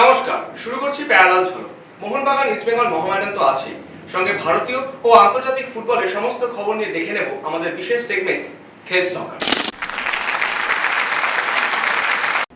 নমস্কার, শুরু করছি প্যারালাল ঝলক। মোহনবাগান ইস্টবেঙ্গল মহামেডান তো আছে সঙ্গে ভারতীয় ও আন্তর্জাতিক ফুটবলের সমস্ত খবর নিয়ে দেখে নেব আমাদের বিশেষ সেগমেন্ট খেল সকার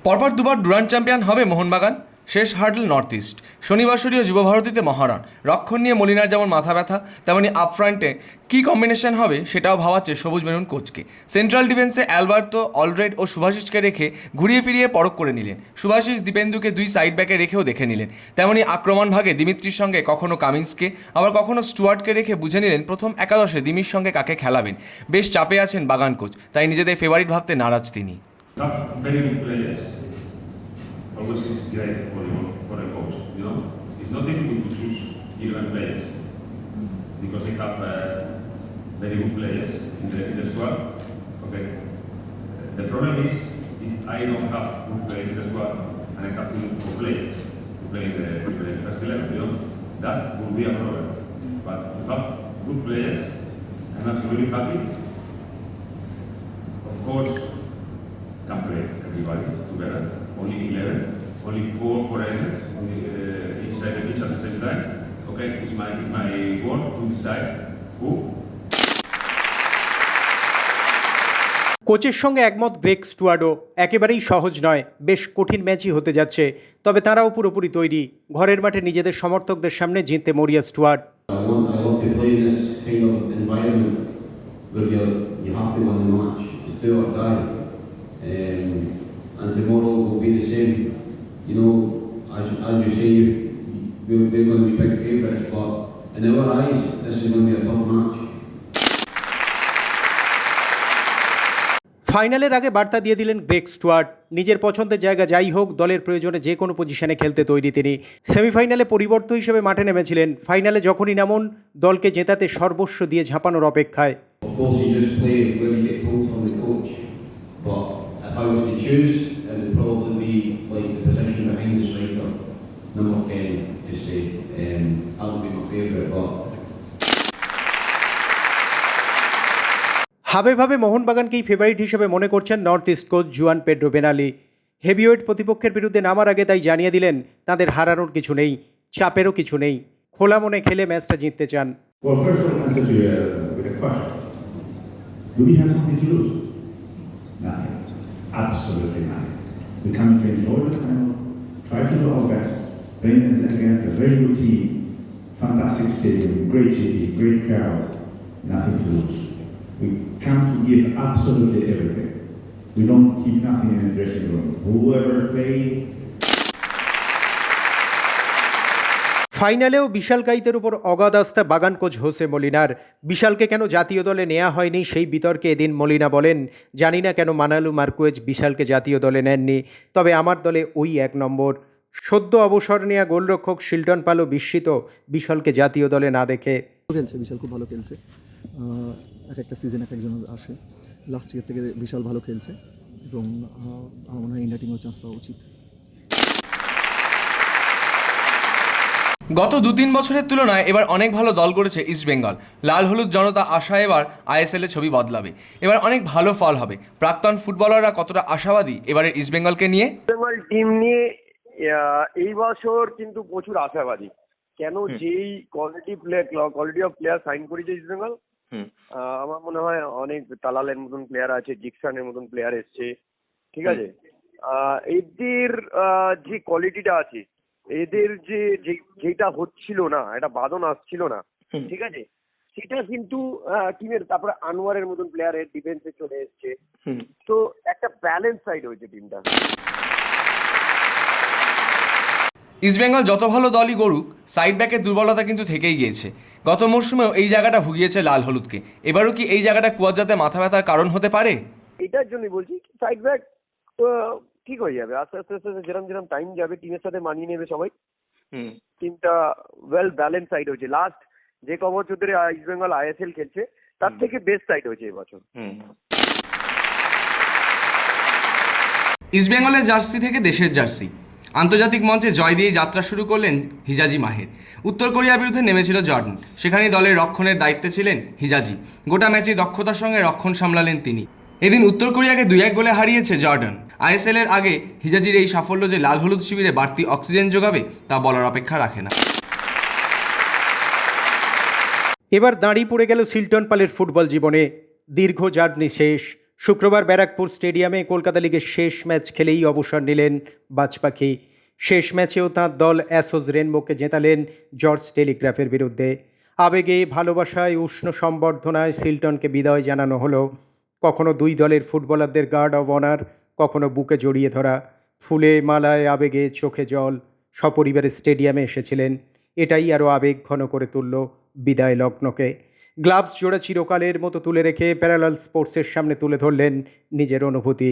পরপর দুবার ডুরান্ড চ্যাম্পিয়ন হবে মোহনবাগান। শেষ হার্ডল নর্থ ইস্ট। শনিবাসরীয় যুবভারতীতে মহারণ। রক্ষণ নিয়ে মলিনার যেমন মাথা ব্যথা, তেমনি আপফ্রন্টে কী কম্বিনেশন হবে সেটাও ভাবাচ্ছে সবুজ মেরুন কোচকে। সেন্ট্রাল ডিফেন্সে অ্যালবার্তো অলরেড ও সুভাষিসকে রেখে ঘুরিয়ে ফিরিয়ে পরক করে নিলেন। সুভাষিস দীপেন্দুকে দুই সাইড ব্যাকে রেখেও দেখে নিলেন। তেমনি আক্রমণ ভাগে দিমিত্রির সঙ্গে কখনো কামিন্সকে, আবার কখনো স্টুয়ার্টকে রেখে বুঝে নিলেন প্রথম একাদশে দিমির সঙ্গে কাকে খেলাবেন। বেশ চাপে আছেন বাগান কোচ, তাই নিজেদের ফেভারিট ভাবতে নারাজ তিনি। Always is great for, your- for a coach, you know. It's not difficult to choose 11 players because they have uh, very good players in the, in the squad. Okay. The problem is if I don't have good players in the squad and I have to look players to play in the, the first 11, you know, that will be a problem. But to have good players, and I'm absolutely happy. Of course, can play everybody. only 11, only 4 foreigners only, uh, inside the beach at the same time. Okay, it's my, it's my goal to decide who. কোচের সঙ্গে একমত break স্টুয়ার্ডও একেবারেই সহজ নয় বেশ কঠিন ম্যাচই হতে যাচ্ছে। তবে তারাও পুরোপুরি তৈরি। ঘরের মাঠে নিজেদের সমর্থকদের সামনে জিততে মরিয়া steward. And tomorrow will be the same. You know, as, as you say, we're, we're going to be big favourites, but in our eyes, this is going to be a tough match. ফাইনালের আগে বার্তা দিয়ে দিলেন গ্রেক Stewart নিজের পছন্দের জায়গা যাই হোক দলের প্রয়োজনে যে কোনো পজিশনে খেলতে তৈরি তিনি সেমিফাইনালে পরিবর্তন হিসেবে মাঠে নেমেছিলেন ফাইনালে যখনই নামুন দলকে জেতাতে সর্বস্ব দিয়ে ঝাঁপানোর অপেক্ষায় If I was to choose, it would probably be like the position behind the striker, number 10, to say. Um, that would be my favourite. But হাবে ভাবে মোহনবাগানকেই ফেভারিট হিসেবে মনে করছেন North East coach Juan Pedro Benali heavyweight প্রতিপক্ষের বিরুদ্ধে নামার আগে তাই জানিয়ে দিলেন তাদের হারানোর কিছু নেই চাপেরও কিছু নেই খোলা মনে খেলে ম্যাচটা জিততে চান Absolutely nothing. We come to enjoy the final, try to do our best, playing against a very good team, fantastic stadium, great city, great crowd, nothing to lose. We come to give absolutely everything. We don't keep nothing in the dressing room. Whoever play, ফাইনালেও বিশাল কাইতের উপর অগাধ আস্থা বাগান coach Jose মলিনার। বিশালকে কেন জাতীয় দলে নেওয়া হয়নি সেই বিতর্কে এদিন মলিনা বলেন, জানি না কেন মানালু মার্কুয়েজ বিশালকে জাতীয় দলে নেননি, তবে আমার দলে ওই এক নম্বর। সদ্য অবসর নেওয়া গোলরক্ষক শিল্টন পালও বিস্মিত, বিশালকে জাতীয় দলে না দেখে। খেলছে, বিশাল খুব ভালো খেলছে। এক একটা সিজন এক একজন আসে। লাস্ট ইয়ার থেকে বিশাল ভালো খেলছে এবং আমার মনে হয় ইন্ডিয়া টিমেও চান্স পাওয়া উচিত। গত দু তিন বছরের তুলনায় এবার অনেক ভালো দল করেছে ইস্টবেঙ্গল লাল হলুদ জনতা আশা এবার আইএসএল এ ছবি বদলাবে। এবার অনেক ভালো ফল হবে। প্রাক্তন ফুটবলাররা কতটা আশাবাদী এবারের ইস্টবেঙ্গলকে নিয়ে? বেঙ্গল টিম নিয়ে এই বছর কিন্তু প্রচুর আশাবাদী। কেন যেই quality player quality of player sign করেছে ইস্ট বেঙ্গল আমার মনে হয় অনেক তালালের মতন প্লেয়ার আছে জিকসানের মতন প্লেয়ার এসছে। ঠিক আছে? এদের যে কোয়ালিটিটা আছে এদের যে যে- যেটা হচ্ছিল না একটা বাদন আসছিল না ঠিক আছে? সেটা কিন্তু টিমের তারপরে আনোয়ারের মতন প্লেয়ারের ডিফেন্সে চলে এসছে। তো একটা ব্যালেন্স সাইড হয়েছে টিমটা। ইস্টবেঙ্গল যত ভালো দলই গড়ুক সাইড ব্যাকের দুর্বলতা কিন্তু থেকেই গিয়েছে। গত মরশুমেও এই জায়গাটা ভুগিয়েছে লাল হলুদকে। এবারও কি এই জায়গাটা কুয়াজাতে মাথা ব্যথার কারণ হতে পারে? এটার জন্যই বলছি সাইড ব্যাক ঠিক হয়ে যাবে। আস্তে আস্তে আস্তে যেরকম যেরকম টাইম যাবে টিমের সাথে মানিয়ে নেবে সবাই। টিমটা ওয়েল ব্যালেন্স সাইড হয়েছে। লাস্ট যে ক বছর ধরে ইস্ট বেঙ্গল আইএসএল খেলছে তার থেকে বেস্ট সাইড হয়েছে এবছর। ইস্টবেঙ্গলের জার্সি থেকে দেশের জার্সি আন্তর্জাতিক মঞ্চে জয় দিয়ে যাত্রা শুরু করলেন হিজাজি মাহের উত্তর কোরিয়ার বিরুদ্ধে নেমেছিল জর্ডন। সেখানেই দলের রক্ষণের দায়িত্বে ছিলেন হিজাজি। গোটা ম্যাচে দক্ষতার সঙ্গে রক্ষণ সামলালেন তিনি। এদিন উত্তর কোরিয়াকে দুই এক গোলে হারিয়েছে জর্ডন। আইএসএল এর আগে হিজাজির এই সাফল্য যে লাল হলুদ শিবিরে বাড়তি অক্সিজেন যোগাবে, তা বলার অপেক্ষা রাখে না। এবার দাঁড়িয়ে পড়ে গেল সিলটন পালের ফুটবল জীবনে। দীর্ঘ জার্নি শেষ। শুক্রবার ব্যারাকপুর স্টেডিয়ামে কলকাতা লিগের শেষ ম্যাচ খেলেই অবসর নিলেন বাজপাখি। শেষ ম্যাচেও তাঁর দল অ্যাসোজ রেনবোকে জেতালেন জর্জ টেলিগ্রাফের বিরুদ্ধে। আবেগে, ভালোবাসায়, উষ্ণ সম্বর্ধনায় সিলটনকে বিদায় জানানো হলো। কখনো দুই দলের ফুটবলারদের গার্ড অব অনার কখনো বুকে জড়িয়ে ধরা, ফুলে মালায় আবেগে চোখে জল, সপরিবারে স্টেডিয়ামে এসেছিলেন। এটাই আরও আবেগ ঘন করে তুলল বিদায় লগ্নকে। গ্লাভস জোড়া চিরকালের মতো তুলে রেখে প্যারালাল স্পোর্টসের সামনে তুলে ধরলেন নিজের অনুভূতি।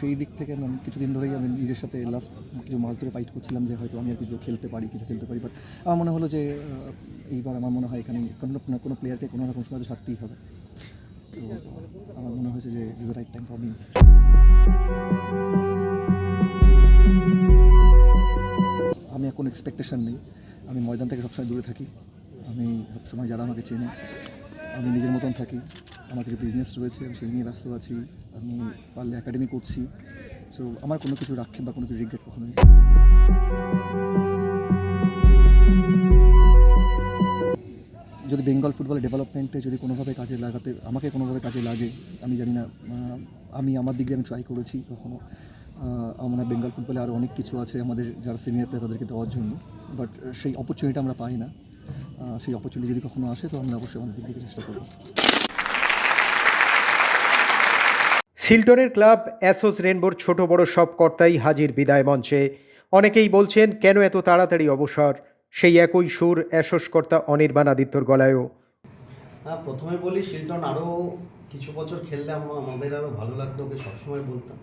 সেই দিক থেকে আমি কিছুদিন ধরেই আমি নিজের সাথে লাস্ট কিছু মাস ধরে ফাইট করছিলাম যে হয়তো আমি আর কিছু খেলতে পারি, কিছু খেলতে পারি বাট আমার মনে হলো যে এইবার আমার মনে হয় এখানে কোনো না, কোনো প্লেয়ারকে কোনো রকম সময় ছাড়তেই হবে। তো আমার মনে হয়েছে যে is right time for me আমি কোনো এক্সপেকটেশন নেই। আমি ময়দান থেকে সবসময় দূরে থাকি। আমি সবসময় যারা আমাকে চেনে আমি নিজের মতন থাকি। আমার কিছু বিজনেস রয়েছে, আমি সেই নিয়ে ব্যস্ত আছি, আমি পারলে একাডেমি করছি। সো আমার কোনো কিছু রাখে বা কোনো কিছু রিগ্রেট কখনো নেই যদি বেঙ্গল ফুটবলের ডেভেলপমেন্টে যদি কোনোভাবে কাজে লাগাতে, আমাকে কোনোভাবে কাজে লাগে, আমি জানি না। আমি আমার দিক আমি ট্রাই করেছি কখনো। আমার বেঙ্গল ফুটবলে আরও অনেক কিছু আছে আমাদের, যারা সিনিয়র প্লেয়ার তাদেরকে দেওয়ার জন্য। বাট সেই অপরচুনিটি আমরা পাই না। সেই অপরচুনিটি যদি কখনো আসে তো আমরা অবশ্যই আমাদের দিক থেকে চেষ্টা করব। সিলটনের ক্লাব অ্যাসোস রেনবোর ছোট বড় সব কর্তাই হাজির বিদায় মঞ্চে। অনেকেই বলছেন কেন এত তাড়াতাড়ি অবসর? সেই একই সুর অ্যাসোস কর্তা অনির্বাণ আদিত্যর গলায়ও। হ্যাঁ প্রথমে বলি শিলটন আরও কিছু বছর খেললে আম- আমাদের আরও ভালো লাগতো ওকে সবসময় বলতাম।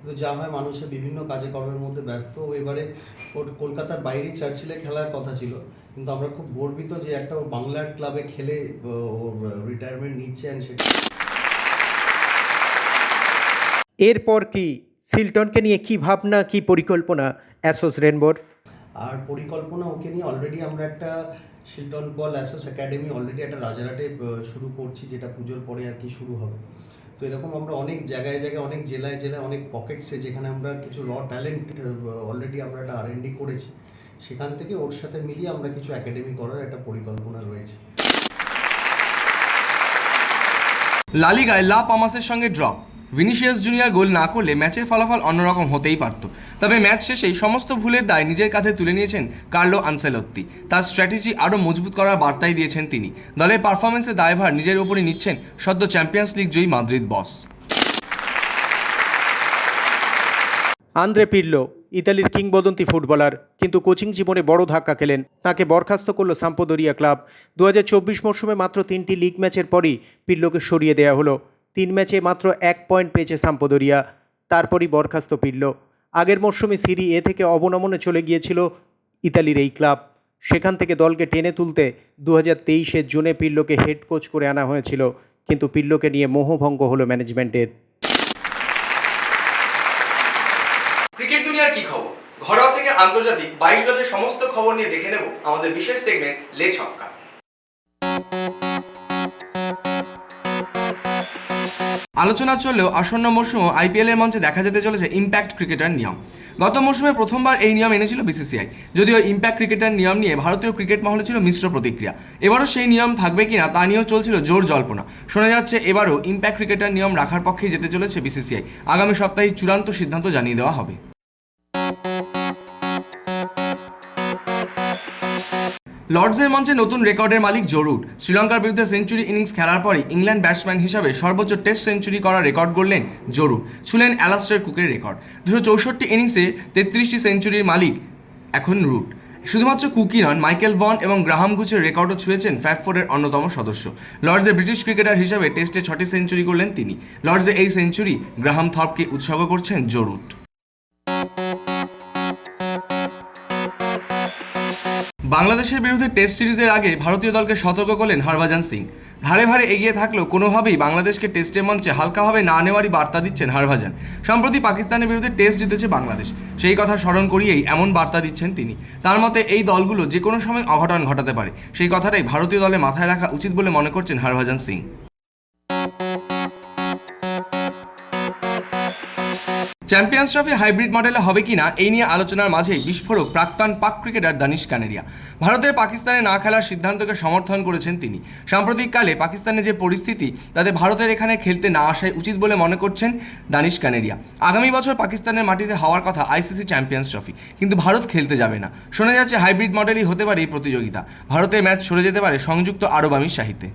কিন্তু যা হয় মানুষের বিভিন্ন কাজে কর্মের মধ্যে ব্যস্ত। এবারে ওর কলকাতার বাইরে চার্চিলে খেলার কথা ছিল। কিন্তু আমরা খুব গর্বিত যে একটা ওর বাংলার ক্লাবে খেলে ওর রিটায়ারমেন্ট নিচ্ছে অ্যান্ড সেটা এরপর কি? সিলটনকে নিয়ে কি ভাবনা কি পরিকল্পনা? অ্যাসোস রেনবোর। আর পরিকল্পনা ওকে নিয়ে অলরেডি আমরা একটা শিলটন বল অ্যাসোস একাডেমি অলরেডি একটা রাজারহাটে শুরু করছি যেটা পুজোর পরে আর কি শুরু হবে। তো এরকম আমরা অনেক জায়গায় জায়গায় অনেক জেলায় জেলায় অনেক পকেটসে যেখানে আমরা কিছু র ট্যালেন্ট অলরেডি আমরা একটা আর করেছি। সেখান থেকে ওর সাথে মিলিয়ে আমরা কিছু একাডেমি করার একটা পরিকল্পনা রয়েছে। লালিগায় লা পামাসের সঙ্গে ড্র ভিনিসিয়াস জুনিয়র গোল না করলে ম্যাচের ফলাফল অন্যরকম হতেই পারত। তবে ম্যাচ শেষেই সমস্ত ভুলের দায় নিজের কাঁধে তুলে নিয়েছেন কার্লো আনসেলত্তি। তার স্ট্র্যাটেজি আরও মজবুত করার বার্তাই দিয়েছেন তিনি। দলের পারফরমেন্সের দায়ভার নিজের ওপরই নিচ্ছেন সদ্য চ্যাম্পিয়ন্স লিগ জয়ী মাদ্রিদ বস। আন্দ্রে পিরলো ইতালির কিংবদন্তি ফুটবলার, কিন্তু কোচিং জীবনে বড় ধাক্কা খেলেন। তাকে বরখাস্ত করল সাম্পদরিয়া ক্লাব। দু হাজার চব্বিশ মরশুমে মাত্র তিনটি লিগ ম্যাচের পরই পিল্লোকে সরিয়ে দেওয়া হলো। তিন ম্যাচে মাত্র এক পয়েন্ট পেয়েছে সাম্পদরিয়া, তারপরই বরখাস্ত পিল্লো। আগের মরশুমে সিরি এ থেকে অবনমনে চলে গিয়েছিল ইতালির এই ক্লাব। সেখান থেকে দলকে টেনে তুলতে দু হাজার জুনে পিল্লোকে হেড কোচ করে আনা হয়েছিল, কিন্তু পিল্লোকে নিয়ে মোহভঙ্গ হলো ম্যানেজমেন্টের ক্রিকেট দুনিয়ার কি খবর ঘরোয়া থেকে আন্তর্জাতিক বাইশ গজের সমস্ত খবর নিয়ে দেখে নেব আমাদের বিশেষ সেগমেন্ট লে ছক্কা। আলোচনা চললেও আসন্ন মরশুমও আইপিএল এর মঞ্চে দেখা যেতে চলেছে ইম্প্যাক্ট ক্রিকেটার নিয়ম। গত মরশুমে প্রথমবার এই নিয়ম এনেছিল বিসিসিআই যদিও ইম্প্যাক্ট ক্রিকেটার নিয়ম নিয়ে ভারতীয় ক্রিকেট মহলে ছিল মিশ্র প্রতিক্রিয়া। এবারও সেই নিয়ম থাকবে কিনা তা নিয়েও চলছিল জোর জল্পনা। শোনা যাচ্ছে এবারও ইম্প্যাক্ট ক্রিকেটার নিয়ম রাখার পক্ষেই যেতে চলেছে বিসিসিআই আগামী সপ্তাহে চূড়ান্ত সিদ্ধান্ত জানিয়ে দেওয়া হবে। লর্ডসের মঞ্চে নতুন রেকর্ডের মালিক জরুর। শ্রীলঙ্কার বিরুদ্ধে সেঞ্চুরি ইনিংস খেলার পরই ইংল্যান্ড ব্যাটসম্যান হিসাবে সর্বোচ্চ টেস্ট সেঞ্চুরি করার রেকর্ড গড়লেন জরুর। ছুলেন অ্যালাস্টার কুকের রেকর্ড। দুশো চৌষট্টি ইনিংসে তেত্রিশটি সেঞ্চুরির মালিক এখন রুট। শুধুমাত্র কুকি নন, মাইকেল ভন এবং গ্রাহাম গুচের রেকর্ডও ছুঁয়েছেন ফ্যাব ফোরের অন্যতম সদস্য। লর্ডসের ব্রিটিশ ক্রিকেটার হিসাবে টেস্টে ছটি সেঞ্চুরি করলেন তিনি। লর্ডসে এই সেঞ্চুরি গ্রাহাম থপকে উৎসর্গ করছেন জরুট। বাংলাদেশের বিরুদ্ধে টেস্ট সিরিজের আগে ভারতীয় দলকে সতর্ক করলেন হরভজন সিং। ধারে ভারে এগিয়ে থাকলেও কোনোভাবেই বাংলাদেশকে টেস্টের মঞ্চে হালকাভাবে না নেওয়ারই বার্তা দিচ্ছেন হরভাজান। সম্প্রতি পাকিস্তানের বিরুদ্ধে টেস্ট জিতেছে বাংলাদেশ। সেই কথা স্মরণ করিয়েই এমন বার্তা দিচ্ছেন তিনি। তার মতে, এই দলগুলো যে কোনো সময় অঘটন ঘটাতে পারে। সেই কথাটাই ভারতীয় দলে মাথায় রাখা উচিত বলে মনে করছেন Harbhajan Singh. Champions Trophy hybrid মডেলে হবে কিনা, এই নিয়ে আলোচনার মাঝেই বিস্ফোরক প্রাক্তন পাক ক্রিকেটার দানিশ কানেরিয়া। ভারতের পাকিস্তানে না খেলার সিদ্ধান্তকে সমর্থন করেছেন তিনি। সাম্প্রতিককালে পাকিস্তানে যে পরিস্থিতি, তাতে ভারতের এখানে খেলতে না আসাই উচিত বলে মনে করছেন দানিশ কানেরিয়া। আগামী বছর পাকিস্তানের মাটিতে হওয়ার কথা আইসিসি চ্যাম্পিয়ন্স ট্রফি, কিন্তু ভারত খেলতে যাবে না। শোনা যাচ্ছে হাইব্রিড মডেলই হতে পারে এই প্রতিযোগিতা। ভারতের ম্যাচ সরে যেতে পারে সংযুক্ত আরব আমির শাহিতে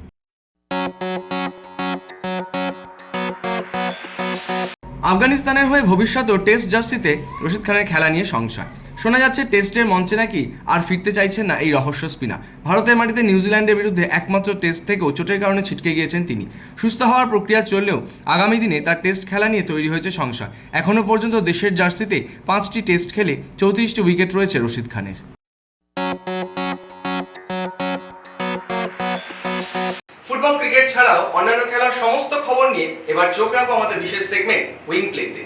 আফগানিস্তানের হয়ে ভবিষ্যতেও টেস্ট জার্সিতে রশিদ খানের খেলা নিয়ে সংশয়। শোনা যাচ্ছে টেস্টের মঞ্চে নাকি আর ফিরতে চাইছেন না এই রহস্য স্পিনার। ভারতের মাটিতে নিউজিল্যান্ডের বিরুদ্ধে একমাত্র টেস্ট থেকেও চোটের কারণে ছিটকে গিয়েছেন তিনি। সুস্থ হওয়ার প্রক্রিয়া চললেও আগামী দিনে তার টেস্ট খেলা নিয়ে তৈরি হয়েছে সংশয়। এখনও পর্যন্ত দেশের জার্সিতে পাঁচটি টেস্ট খেলে চৌত্রিশটি উইকেট রয়েছে রশিদ খানের। ক্রিকেট ছাড়াও অন্যান্য খেলার সমস্ত খবর নিয়ে এবার চোখ রাখব আমাদের বিশেষ সেগমেন্ট উইং প্লেতে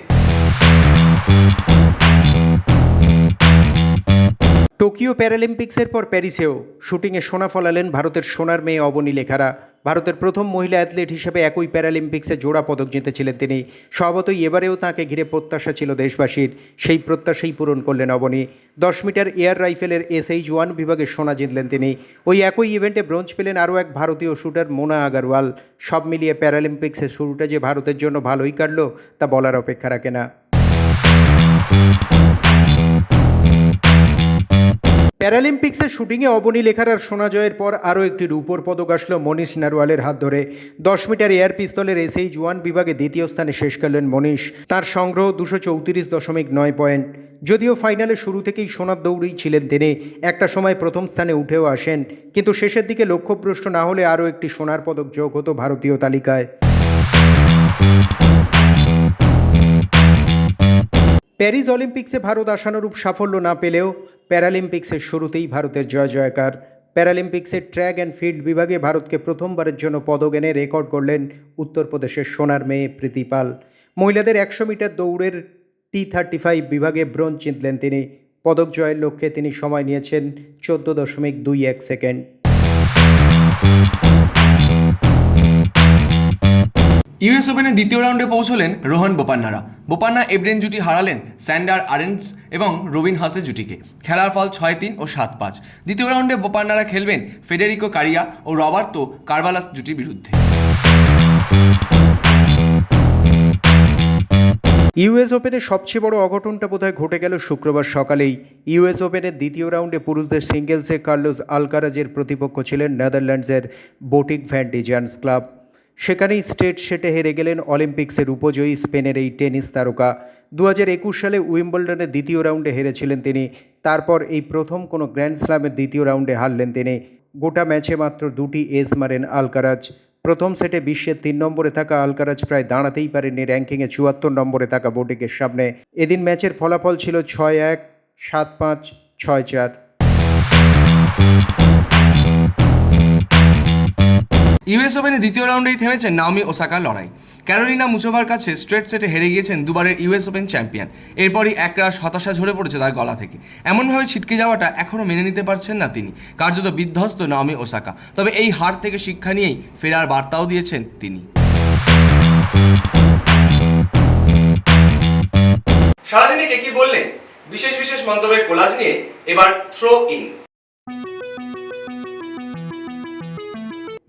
টোকিও প্যারালিম্পিক্সের পর প্যারিসেও শুটিংয়ে সোনা ফলালেন ভারতের সোনার মেয়ে অবনী লেখারা। ভারতের প্রথম মহিলা অ্যাথলেট হিসেবে একই প্যারালিম্পিক্সে জোড়া পদক জিতেছিলেন তিনি। স্বভাবতই এবারেও তাঁকে ঘিরে প্রত্যাশা ছিল দেশবাসীর। সেই প্রত্যাশাই পূরণ করলেন অবনী। দশ মিটার এয়ার রাইফেলের এসএইচ ওয়ান বিভাগে সোনা জিতলেন তিনি। ওই একই ইভেন্টে ব্রোঞ্জ পেলেন আরও এক ভারতীয় শুটার মোনা আগারওয়াল। সব মিলিয়ে প্যারালিম্পিক্সের শুরুটা যে ভারতের জন্য ভালোই কাটল, তা বলার অপেক্ষা রাখে না। প্যারালিম্পিক্সের শুটিংয়ে অবনী লেখারার সোনা জয়ের পর আরও একটি রূপোর পদক আসলো মনীষ নারওয়ালের হাত ধরে। দশ মিটার এয়ার পিস্তলের এসএইচ ওয়ান বিভাগে দ্বিতীয় স্থানে শেষ করলেন মনীষ। তার সংগ্রহ দুশো চৌত্রিশ দশমিক নয় পয়েন্ট। যদিও ফাইনালে শুরু থেকেই সোনার দৌড়েই ছিলেন তিনি। একটা সময় প্রথম স্থানে উঠেও আসেন। কিন্তু শেষের দিকে লক্ষ্যভ্রষ্ট না হলে আরও একটি সোনার পদক যোগ হতো ভারতীয় তালিকায়। প্যারিস অলিম্পিক্সে ভারত আশানুরূপ সাফল্য না পেলেও প্যারালিম্পিক্সের শুরুতেই ভারতের জয় জয়কার। প্যারালিম্পিক্সের ট্র্যাক অ্যান্ড ফিল্ড বিভাগে ভারতকে প্রথমবারের জন্য পদক এনে রেকর্ড করলেন উত্তরপ্রদেশের সোনার মেয়ে প্রীতিপাল মহিলাদের একশো মিটার দৌড়ের টি থার্টি ফাইভ বিভাগে ব্রোঞ্জ জিতলেন তিনি। পদক জয়ের লক্ষ্যে তিনি সময় নিয়েছেন চোদ্দ দশমিক দুই এক সেকেন্ড। ইউএস ওপেনের দ্বিতীয় রাউন্ডে পৌঁছলেন রোহন বোপান্নারা। বোপান্না এব্রেন জুটি হারালেন স্যান্ডার আরেন্স এবং রবিন হাসের জুটিকে। খেলার ফল ছয় তিন ও সাত পাঁচ। দ্বিতীয় রাউন্ডে বোপান্নারা খেলবেন ফেডেরিকো কারিয়া ও রবার্তো কারবালাস জুটির বিরুদ্ধে। ইউএস ওপেনের সবচেয়ে বড় অঘটনটা বোধহয় ঘটে গেল শুক্রবার সকালেই। ইউএস ওপেনের দ্বিতীয় রাউন্ডে পুরুষদের সিঙ্গেলসে কার্লোস আলকারাজের প্রতিপক্ষ ছিলেন নেদারল্যান্ডসের বোটিক ভ্যান ডিজান্স ক্লাব। সেখানেই স্টেট সেটে হেরে গেলেন অলিম্পিক্সের উপজয়ী স্পেনের এই টেনিস তারকা। দু একুশ সালে উইম্বলডনের দ্বিতীয় রাউন্ডে হেরেছিলেন তিনি। তারপর এই প্রথম কোনো গ্র্যান্ড স্ল্যামের দ্বিতীয় রাউন্ডে হারলেন তিনি। গোটা ম্যাচে মাত্র দুটি এস মারেন আলকারাজ। প্রথম সেটে বিশ্বের তিন নম্বরে থাকা আলকারাজ প্রায় দাঁড়াতেই পারেননি র্যাঙ্কিংয়ে চুয়াত্তর নম্বরে থাকা বোটিকের সামনে। এদিন ম্যাচের ফলাফল ছিল ছয় এক, সাত পাঁচ, ছয় চার। ইউএস ওপেনের দ্বিতীয় রাউন্ডেই থেমেছেন নাওমি ওসাকার লড়াই। ক্যারোলিনা মুচোভার কাছে স্ট্রেট সেটে হেরে গিয়েছেন দুবারের ইউএস ওপেন চ্যাম্পিয়ন। এরপরই একরাশ হতাশা ঝরে পড়েছে তার গলা থেকে। এমনভাবে ছিটকে যাওয়াটা এখনও মেনে নিতে পারছেন না তিনি, কার্যত বিধ্বস্ত নাওমি ওসাকা। তবে এই হার থেকে শিক্ষা নিয়েই ফেরার বার্তাও দিয়েছেন তিনি। সারাদিনে কে কি বললেন বিশেষ বিশেষ মন্তব্যের কোলাজ নিয়ে এবার থ্রো ইন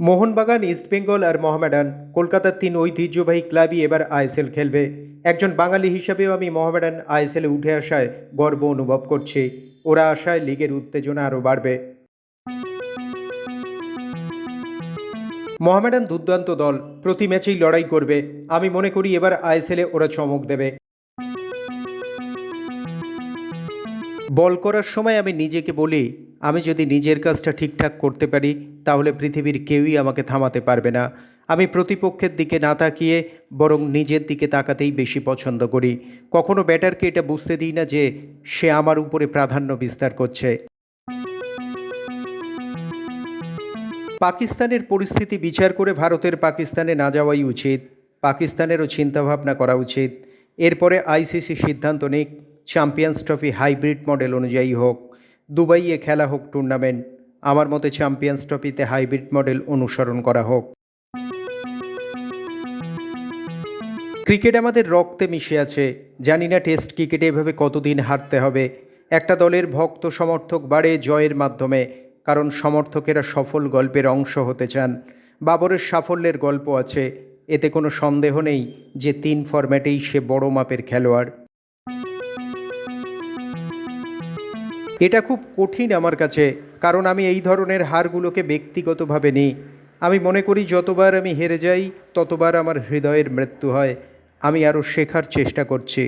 মোহনবাগান ইস্টবেঙ্গল আর মোহামেডান। কলকাতার তিন ঐতিহ্যবাহী ক্লাবই এবার আইএসএল খেলবে। একজন বাঙালি হিসাবেও আমি মোহামেডান আইএসএলে উঠে আসায় গর্ব অনুভব করছি। ওরা আসায় লিগের উত্তেজনা আরও বাড়বে। মোহামেডান দুর্দান্ত দল, প্রতি ম্যাচেই লড়াই করবে। আমি মনে করি এবার আইএসএলে ওরা চমক দেবে। বল করার সময় আমি নিজেকে বলি আমি যদি নিজের কাজটা ঠিকঠাক করতে পারি, তাহলে পৃথিবীর কেউই আমাকে থামাতে পারবে না। আমি প্রতিপক্ষের দিকে না তাকিয়ে বরং নিজের দিকে তাকাতেই বেশি পছন্দ করি। কখনো ব্যাটারকে এটা বুঝতে দিই না যে, সে আমার উপরে প্রাধান্য বিস্তার করছে। পাকিস্তানের পরিস্থিতি বিচার করে ভারতের পাকিস্তানে না যাওয়াই উচিত। পাকিস্তানেরও চিন্তাভাবনা করা উচিত। এরপরে আইসিসি সিদ্ধান্ত নিক, চ্যাম্পিয়ন্স ট্রফি হাইব্রিড মডেল অনুযায়ী হোক। দুবাইয়ে খেলা হোক টুর্নামেন্ট, আমার মতে চ্যাম্পিয়ন্স ট্রফিতে হাইব্রিড মডেল অনুসরণ করা হোক। ক্রিকেট আমাদের রক্তে মিশে আছে। জানি না টেস্ট ক্রিকেটে এভাবে কতদিন হারতে হবে। একটা দলের ভক্ত সমর্থক বাড়ে জয়ের মাধ্যমে, কারণ সমর্থকেরা সফল গল্পের অংশ হতে চান। বাবরের সাফল্যের গল্প আছে। এতে কোনো সন্দেহ নেই যে তিন ফরম্যাটেই সে বড় মাপের খেলোয়াড়। এটা খুব কঠিন আমার কাছে, কারণ আমি এই ধরনের হারগুলোকে ব্যক্তিগতভাবে নিই। আমি মনে করি যতবার আমি হেরে যাই, ততবার আমার হৃদয়ের মৃত্যু হয়। আমি আরও শেখার চেষ্টা করছি।